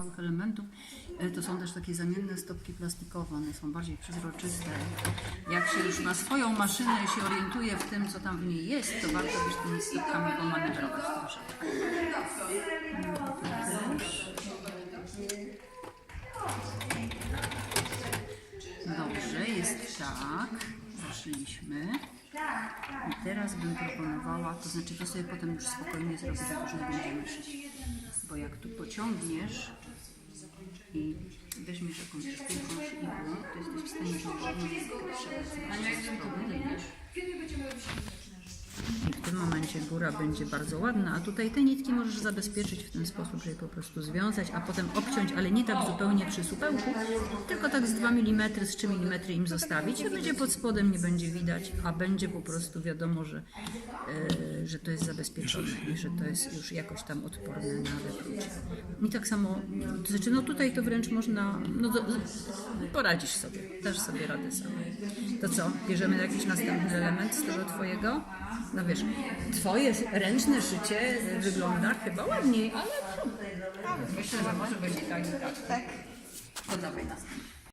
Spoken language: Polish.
małych elementów. E, To są też takie zamienne stopki plastikowe, one są bardziej przezroczyste. Jak się już ma swoją maszynę i się orientuje w tym, co tam w niej jest, to warto też tymi stopkami pomanewrować troszeczkę. Dobrze, jest tak. Zaszliśmy. I teraz bym proponowała, to znaczy to sobie potem już spokojnie zrobić, nie będziemy szyć. Bo jak tu pociągniesz i weźmiesz jakąś szpilką igłą, to jesteś w stanie żołnierzyną przełączyć. I w tym momencie góra będzie bardzo ładna, a tutaj te nitki możesz zabezpieczyć w ten sposób, że je po prostu związać, a potem obciąć, ale nie tak zupełnie przy supełku, tylko tak z 2 mm, z 3 mm im zostawić i będzie pod spodem, nie będzie widać, a będzie po prostu wiadomo, że, e, że to jest zabezpieczone i że to jest już jakoś tam odporne na wyplucie. I tak samo, to znaczy no tutaj to wręcz można, no do, poradzisz sobie, dasz sobie radę sama. To co, bierzemy jakiś następny element z tego twojego? No wiesz, twoje ręczne szycie wygląda chyba ładniej, ale myślę, że może być i tak i tak. Tak. To dawaj następny.